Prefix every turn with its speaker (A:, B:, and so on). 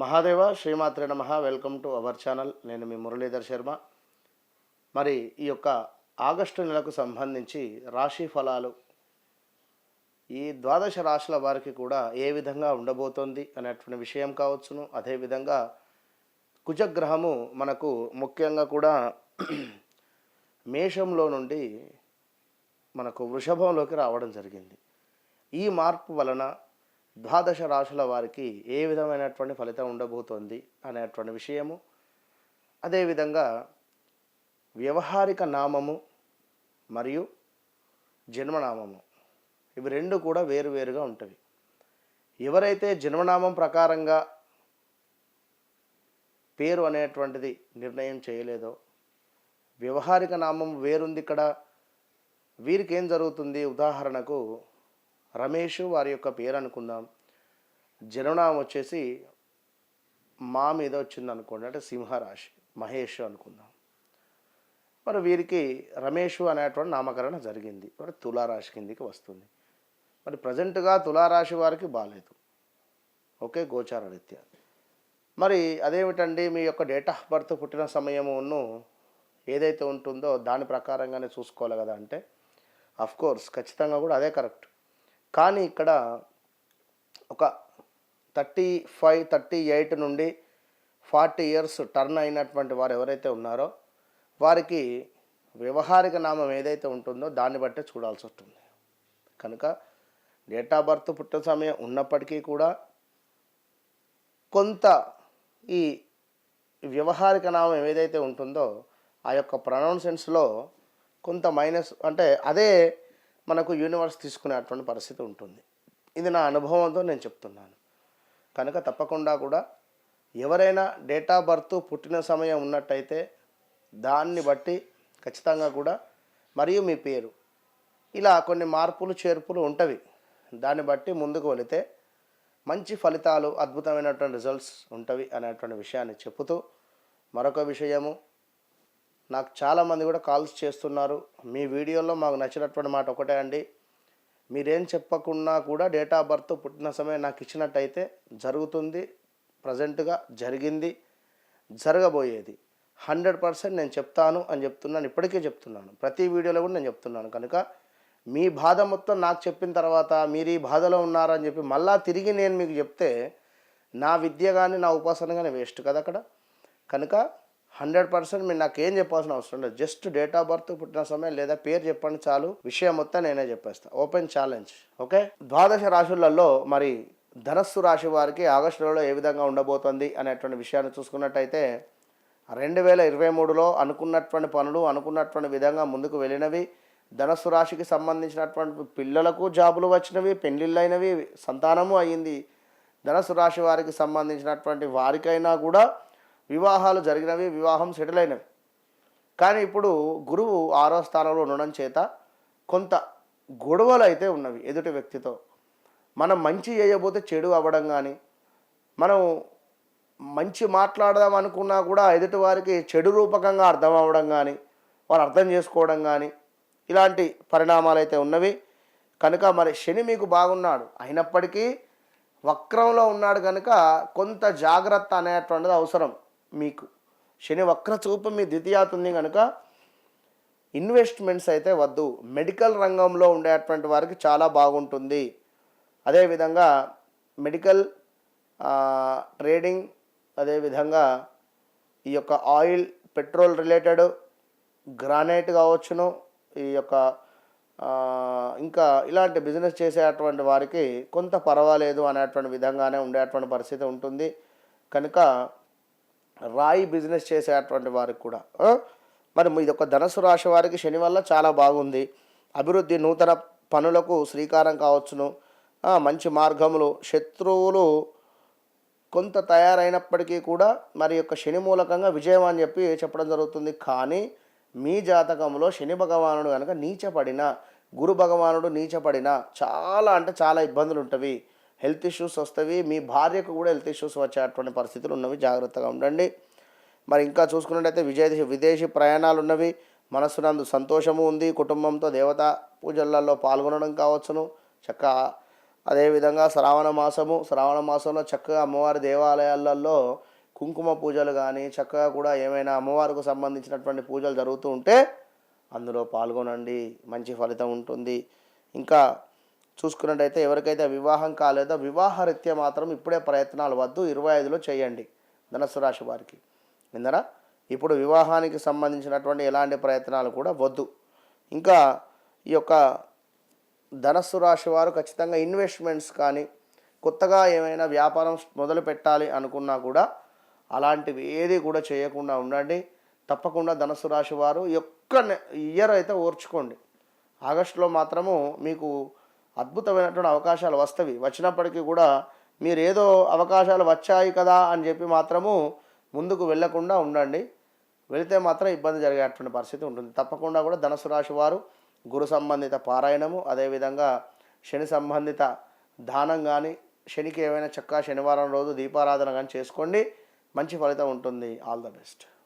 A: మహాదేవ శ్రీమాత్రే నమ. Welcome to our channel నేను మీ మురళీధర్ శర్మ. మరి ఈ యొక్క ఆగస్టు నెలకు సంబంధించి రాశి ఫలాలు ఈ ద్వాదశ రాశుల వారికి కూడా ఏ విధంగా ఉండబోతోంది అనేటువంటి విషయం కావచ్చును. అదేవిధంగా కుజగ్రహము మనకు ముఖ్యంగా కూడా మేషంలో నుండి మనకు వృషభంలోకి రావడం జరిగింది. ఈ మార్పు వలన ద్వాదశ రాశుల వారికి ఏ విధమైనటువంటి ఫలితం ఉండబోతోంది అనేటువంటి విషయము. అదేవిధంగా వ్యవహారిక నామము మరియు జన్మనామము ఇవి రెండు కూడా వేరువేరుగా ఉంటవి. ఎవరైతే జన్మనామం ప్రకారంగా పేరు అనేటువంటిది నిర్ణయం చేయలేదో వ్యవహారిక నామం వేరుంది ఇక్కడ వీరికి ఏం జరుగుతుంది? ఉదాహరణకు రమేష్ వారి యొక్క పేరు అనుకుందాం జననామం వచ్చేసి మా మీద వచ్చింది అనుకోండి అంటే సింహరాశి మహేష్ అనుకుందాం. మరి వీరికి రమేష్ అనేటువంటి నామకరణ జరిగింది. మరి తులారాశి కిందికి వస్తుంది. మరి ప్రజెంట్గా తులారాశి వారికి బాగాలేదు ఓకే గోచార రీత్యా మరి అదేమిటండి మీ యొక్క డేట్ ఆఫ్ బర్త్ పుట్టిన సమయమును ఏదైతే ఉంటుందో దాని ప్రకారంగానే చూసుకోవాలి కదా అంటే అఫ్కోర్స్ ఖచ్చితంగా కూడా అదే కరెక్ట్. కానీ ఇక్కడ ఒక థర్టీ ఫైవ్ థర్టీ ఎయిట్ నుండి ఫార్టీ ఇయర్స్ టర్న్ అయినటువంటి వారు ఎవరైతే ఉన్నారో వారికి వ్యవహారిక నామం ఏదైతే ఉంటుందో దాన్ని బట్టే చూడాల్సి వస్తుంది. కనుక డేట్ ఆఫ్ బర్త్ పుట్టిన సమయం ఉన్నప్పటికీ కూడా కొంత ఈ వ్యవహారిక నామం ఏదైతే ఉంటుందో ఆ యొక్క ప్రొనౌన్సెన్స్లో కొంత మైనస్ అంటే అదే మనకు యూనివర్స్ తీసుకునేటువంటి పరిస్థితి ఉంటుంది. ఇది నా అనుభవంతో నేను చెప్తున్నాను. కనుక తప్పకుండా కూడా ఎవరైనా డేట్ ఆఫ్ బర్త్ పుట్టిన సమయం ఉన్నట్టయితే దాన్ని బట్టి ఖచ్చితంగా కూడా మరియు మీ పేరు ఇలా కొన్ని మార్పులు చేర్పులు ఉంటవి. దాన్ని బట్టి ముందుకు వెళితే మంచి ఫలితాలు అద్భుతమైనటువంటి రిజల్ట్స్ ఉంటవి అనేటువంటి విషయాన్ని చెబుతూ మరొక విషయము నాకు చాలామంది కూడా కాల్స్ చేస్తున్నారు. మీ వీడియోలో మాకు నచ్చినటువంటి మాట ఒకటే అండి. మీరేం చెప్పకున్నా కూడా డేట్ ఆఫ్ బర్త్ పుట్టిన సమయం నాకు ఇచ్చినట్టయితే జరుగుతుంది. ప్రజెంట్గా జరిగింది. జరగబోయేది. హండ్రెడ్ పర్సెంట్ నేను చెప్తాను అని చెప్తున్నాను. ఇప్పటికే చెప్తున్నాను. ప్రతి వీడియోలో కూడా నేను చెప్తున్నాను. కనుక మీ బాధ మొత్తం నాకు చెప్పిన తర్వాత మీరు ఈ బాధలో ఉన్నారని చెప్పి మళ్ళా తిరిగి నేను మీకు చెప్తే నా విద్య కానీ నా ఉపాసన కానీ వేస్ట్ కదా అక్కడ. కనుక హండ్రెడ్ పర్సెంట్ మీరు నాకు ఏం చెప్పాల్సిన అవసరం లేదు. జస్ట్ డేట్ ఆఫ్ బర్త్ పుట్టిన సమయం లేదా పేరు చెప్పండి చాలు. విషయం మొత్తం నేనే చెప్పేస్తా. ఓపెన్ ఛాలెంజ్ ఓకే ద్వాదశ రాశులలో మరి ధనస్సు రాశి వారికి ఆగస్టు నెలలో ఏ విధంగా ఉండబోతుంది అనేటువంటి విషయాన్ని చూసుకున్నట్టయితే రెండు వేల ఇరవై మూడులో అనుకున్నటువంటి పనులు అనుకున్నటువంటి విధంగా ముందుకు వెళ్ళినవి ధనస్సు రాశికి సంబంధించినటువంటి పిల్లలకు జాబులు వచ్చినవి పెళ్ళిళ్ళైనవి సంతానము అయ్యింది. ధనస్సు రాశి వారికి సంబంధించినటువంటి వారికైనా కూడా వివాహాలు జరిగినవి వివాహం సెటిల్ అయినవి. కానీ ఇప్పుడు గురువు ఆరో స్థానంలో ఉండడం చేత కొంత గొడవలు అయితే ఉన్నవి ఎదుటి వ్యక్తితో. మనం మంచి చేయబోతే చెడు అవ్వడం కానీ మనం మంచి మాట్లాడదాం అనుకున్నా కూడా ఎదుటి వారికి చెడు రూపకంగా అర్థం అవ్వడం కానీ వారు అర్థం చేసుకోవడం కానీ ఇలాంటి పరిణామాలు అయితే ఉన్నవి. కనుక మరి శని మీకు బాగున్నాడు అయినప్పటికీ వక్రంలో ఉన్నాడు కనుక కొంత జాగ్రత్త అనేటువంటిది అవసరం. మీకు. శని వక్ర చూపు మీ ద్వితీయాతుంది కనుక ఇన్వెస్ట్మెంట్స్ అయితే వద్దు. మెడికల్ రంగంలో ఉండేటువంటి వారికి చాలా బాగుంటుంది. అదేవిధంగా మెడికల్ ట్రేడింగ్ అదేవిధంగా ఈ యొక్క ఆయిల్ పెట్రోల్ రిలేటెడ్ గ్రానైట్ కావచ్చును. ఈ యొక్క ఇంకా ఇలాంటి బిజినెస్ చేసేటువంటి వారికి కొంత పర్వాలేదు అనేటువంటి విధంగానే ఉండేటువంటి పరిస్థితి ఉంటుంది. కనుక రాయి బిజినెస్ చేసేటువంటి వారికి కూడా మరి ఇది ఒక ధనస్సు రాశి వారికి శని వల్ల చాలా బాగుంది. అభివృద్ధి నూతన పనులకు శ్రీకారం కావచ్చును. మంచి మార్గములు శత్రువులు కొంత తయారైనప్పటికీ కూడా మరి యొక్క శని మూలకంగా విజయం అని చెప్పి చెప్పడం జరుగుతుంది. కానీ మీ జాతకంలో శని భగవానుడు కనుక నీచపడిన గురు భగవానుడు నీచపడిన చాలా అంటే చాలా ఇబ్బందులు ఉంటవి హెల్త్ ఇష్యూస్ వస్తవి మీ భార్యకు కూడా హెల్త్ ఇష్యూస్ వచ్చేటువంటి పరిస్థితులు ఉన్నవి జాగ్రత్తగా ఉండండి. మరి ఇంకా చూసుకున్నట్టయితే విదేశీ విదేశీ ప్రయాణాలు ఉన్నవి. మనస్సునందు సంతోషము ఉంది కుటుంబంతో దేవతా పూజలలో పాల్గొనడం కావచ్చును. చక్క అదేవిధంగా శ్రావణ మాసము శ్రావణ మాసంలో చక్కగా అమ్మవారి దేవాలయాలలో కుంకుమ పూజలు కానీ చక్కగా కూడా ఏమైనా అమ్మవారికి సంబంధించినటువంటి పూజలు జరుగుతూ ఉంటే అందులో పాల్గొనండి. మంచి ఫలితం ఉంటుంది. ఇంకా చూసుకున్నట్టయితే ఎవరికైతే వివాహం కాలేదో వివాహరీత్యా మాత్రం ఇప్పుడే ప్రయత్నాలు వద్దు. ఇరవై ఐదులో చేయండి. ధనస్సు రాశి వారికి. విందరా ఇప్పుడు వివాహానికి సంబంధించినటువంటి ఎలాంటి ప్రయత్నాలు కూడా వద్దు. ఇంకా ఈ యొక్క ధనస్సు రాశి వారు ఖచ్చితంగా ఇన్వెస్ట్మెంట్స్ కానీ కొత్తగా ఏమైనా వ్యాపారం మొదలు పెట్టాలి అనుకున్నా కూడా అలాంటివి ఏది కూడా చేయకుండా ఉండండి. తప్పకుండా ధనస్సు రాశి వారు ఒక్క ఇయర్ అయితే ఓర్చుకోండి. ఆగస్టులో మాత్రము మీకు అద్భుతమైనటువంటి అవకాశాలు వస్తవి. వచ్చినప్పటికీ కూడా మీరు ఏదో అవకాశాలు వచ్చాయి కదా అని చెప్పి మాత్రము ముందుకు వెళ్ళకుండా ఉండండి. వెళితే మాత్రం ఇబ్బంది జరిగేటువంటి పరిస్థితి ఉంటుంది. తప్పకుండా కూడా ధనుసు రాశి వారు గురు సంబంధిత పారాయణము అదేవిధంగా శని సంబంధిత దానం కానీ శనికి ఏమైనా చక్కా శనివారం రోజు దీపారాధన కానీ చేసుకోండి. మంచి ఫలితం ఉంటుంది. All the best.